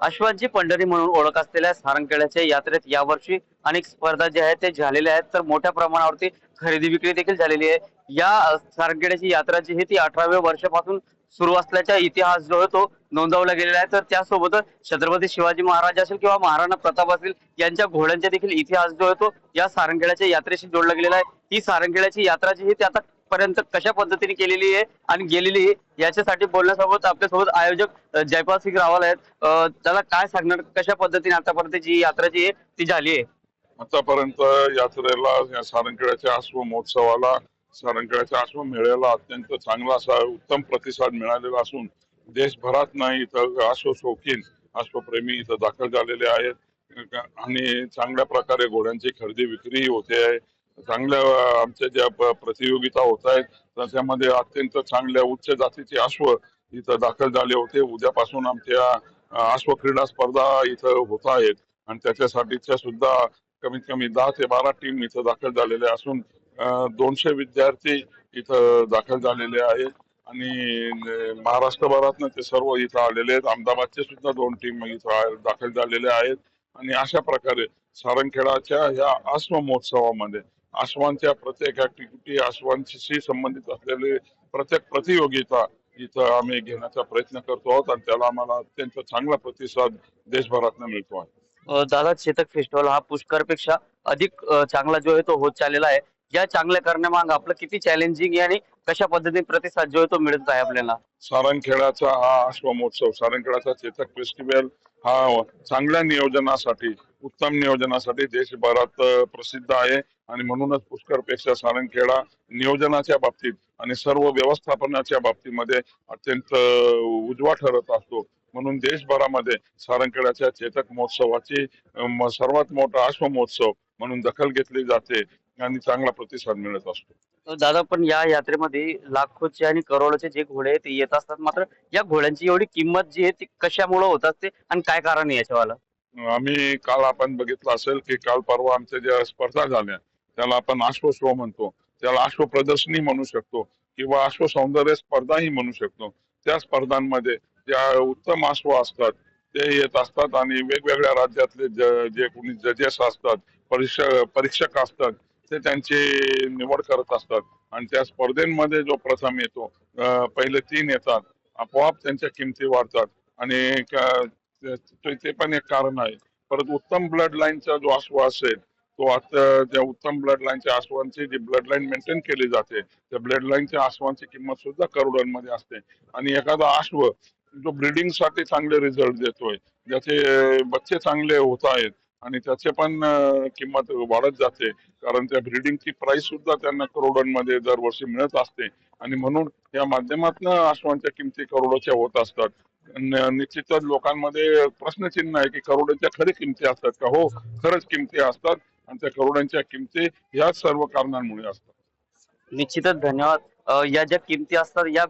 अश्वांची पंढरी म्हणून ओळख असलेल्या सारंगखेड्याच्या यात्रेत यावर्षी अनेक स्पर्धा ज्या आहेत ते झालेल्या आहेत. तर मोठ्या प्रमाणावरती खरेदी विक्री देखील झालेली आहे. या सारंगखेड्याची यात्रा जी आहे ती अठराव्या वर्षापासून सुरू असल्याचा इतिहास जो आहे तो नोंदवला गेलेला आहे. तर त्यासोबतच छत्रपती शिवाजी महाराज असेल किंवा महाराणा प्रताप असेल यांच्या घोड्यांचा देखील इतिहास जो आहे तो या सारंगखेड्याच्या यात्रेशी जोडला गेलेला आहे. ही सारंगखेड्याची यात्रा जी आहे ती आता पर्यंत कशा पद्धतीने केलेली आहे आणि गेलेली आहे याच्यासाठी बोलण्यासोबत आपल्यासोबत आयोजक जयपाल सिंग रावल आहेत. त्याला काय सांगणार कशा पद्धतीने आतापर्यंत जी यात्रा जी आहे ती झाली आहे? आतापर्यंत यात्रेला या सारंगखेड्याच्या अश्व महोत्सवाला सारंगखेड्याच्या अश्व मेळ्याला अत्यंत चांगला असा उत्तम प्रतिसाद मिळालेला असून देशभरात नाही इथं अश्व शौकीन अश्वप्रेमी इथं दाखल झालेले आहेत. आणि चांगल्या प्रकारे घोड्यांची खरेदी विक्री होते आहे. चांगल्या आमच्या ज्या प्रतियोगिता होत आहेत त्याच्यामध्ये अत्यंत चांगल्या उच्च जातीचे अश्व इथं दाखल झाले होते. उद्यापासून आमच्या अश्व क्रीडा स्पर्धा इथं होत आहेत. आणि त्याच्यासाठीच्या सुद्धा कमीत कमी दहा ते बारा टीम इथं दाखल झालेल्या असून दोनशे विद्यार्थी इथं दाखल झालेले आहेत. आणि महाराष्ट्रभरातनं ते सर्व इथं आलेले आहेत. अहमदाबादचे सुद्धा दोन टीम इथं दाखल झालेले आहेत. आणि अशा प्रकारे सारंगखेडाच्या ह्या अश्व महोत्सवामध्ये अश्वांच्या प्रत्येक ऍक्टिव्हिटी अश्वांशी संबंधित असलेले प्रत्येक प्रतियोगिता इथं आम्ही घेण्याचा प्रयत्न करतो आहोत आणि त्याला आम्हाला अत्यंत चांगला प्रतिसाद देशभरातनं मिळतो आहे. दादा चेतक फेस्टिवल हा पुष्करपेक्षा अधिक चांगला जो आहे तो होत चाललेला आहे. या चांगल्या करण्यामाग आपलं किती चॅलेंजिंग आणि कशा पद्धतीने प्रतिसाद जो आहे तो मिळत आहे आपल्याला? सारंगखेड्याचा हा अश्व महोत्सव सारंगखेड्याचा चेतक फेस्टिवल हा चांगल्या नियोजनासाठी उत्तम नियोजनासाठी देशभरात प्रसिद्ध आहे. आणि म्हणूनच पुष्करपेक्षा सारंगखेडा नियोजनाच्या बाबतीत आणि सर्व व्यवस्थापनाच्या बाबतीमध्ये अत्यंत उजवा ठरत असतो. म्हणून देशभरामध्ये सारंगखेड्याच्या चेतक महोत्सवाची सर्वात मोठा अश्व महोत्सव म्हणून दखल घेतली जाते आणि चांगला प्रतिसाद मिळत असतो. दादा पण या यात्रेमध्ये लाखोचे आणि करोडोचे जे घोडे आहेत ते येत असतात. मात्र या घोड्यांची एवढी किंमत जी आहे ती कशामुळे होत असते आणि काय कारण आहे याच्यावाला? आम्ही काल आपण बघितलं असेल की काल परवा आमच्या ज्या स्पर्धा झाल्या त्याला आपण अश्व शो म्हणतो. त्याला अश्व प्रदर्शनी म्हणू शकतो किंवा अश्व सौंदर्य स्पर्धाही म्हणू शकतो. त्या स्पर्धांमध्ये ज्या उत्तम अश्व असतात ते येत असतात आणि वेगवेगळ्या राज्यातले ज- जे कोणी जजेस असतात परीक्षक परीक्षक असतात ते त्यांची निवड करत असतात. आणि त्या स्पर्धेमध्ये जो प्रथम येतो पहिले तीन येतात आपोआप त्यांच्या किमती वाढतात आणि ते पण एक कारण आहे. परत उत्तम ब्लड लाईनचा जो आसवा असेल तो आता त्या उत्तम ब्लड लाईनच्या आसवांची जी ब्लड लाईन मेंटेन केली जाते त्या ब्लड लाईनच्या आसवांची किंमत सुद्धा करोडांमध्ये असते. आणि एखादा आश्व जो ब्रिडिंगसाठी चांगले रिझल्ट देतोय ज्याचे बच्चे चांगले होत आहेत आणि त्याचे पण किंमत वाढत जाते कारण त्या ब्रिडिंगची प्राइस सुद्धा त्यांना करोडांमध्ये दरवर्षी मिळत असते. आणि म्हणून या माध्यमातून आश्वांच्या किमती करोडोच्या होत असतात. निश्चितच लोकांमध्ये प्रश्नचिन्ह आहे की करोडांच्या खरी किमती असतात का? हो खरंच किमती असतात. आणि त्या करोडांच्या किमती ह्या सर्व कारणांमुळे असतात. निश्चितच धन्यवाद. या ज्या किमती असतात या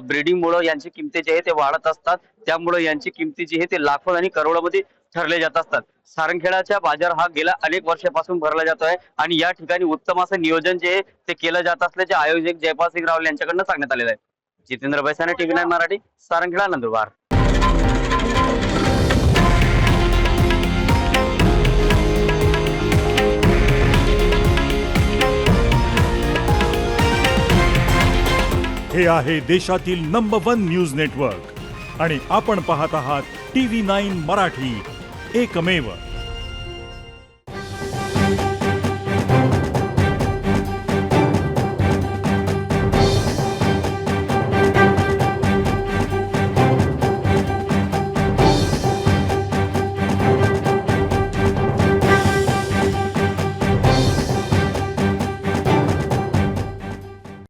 ब्रीडिंग मुळे यांची किमती जे आहे ते वाढत असतात. त्यामुळे यांची किमती जी आहे ते लाखो आणि करोडामध्ये ठरले जात असतात. सारंगखेडाचा बाजार हा गेल्या अनेक वर्षापासून भरला जातो आहे आणि या ठिकाणी उत्तम असं नियोजन जे आहे ते केलं जात असल्याचे आयोजक जयपाल सिंग रावल यांच्याकडनं सांगण्यात आलेलं आहे. जितेंद्र बैसाने टीव्ही नाईन मराठी सारंगखेडा नंदुरबार हे आहे देशातील नंबर वन न्यूज नेटवर्क आणि आपण पाहत आहात टीव्ही नाईन मराठी. एकमेव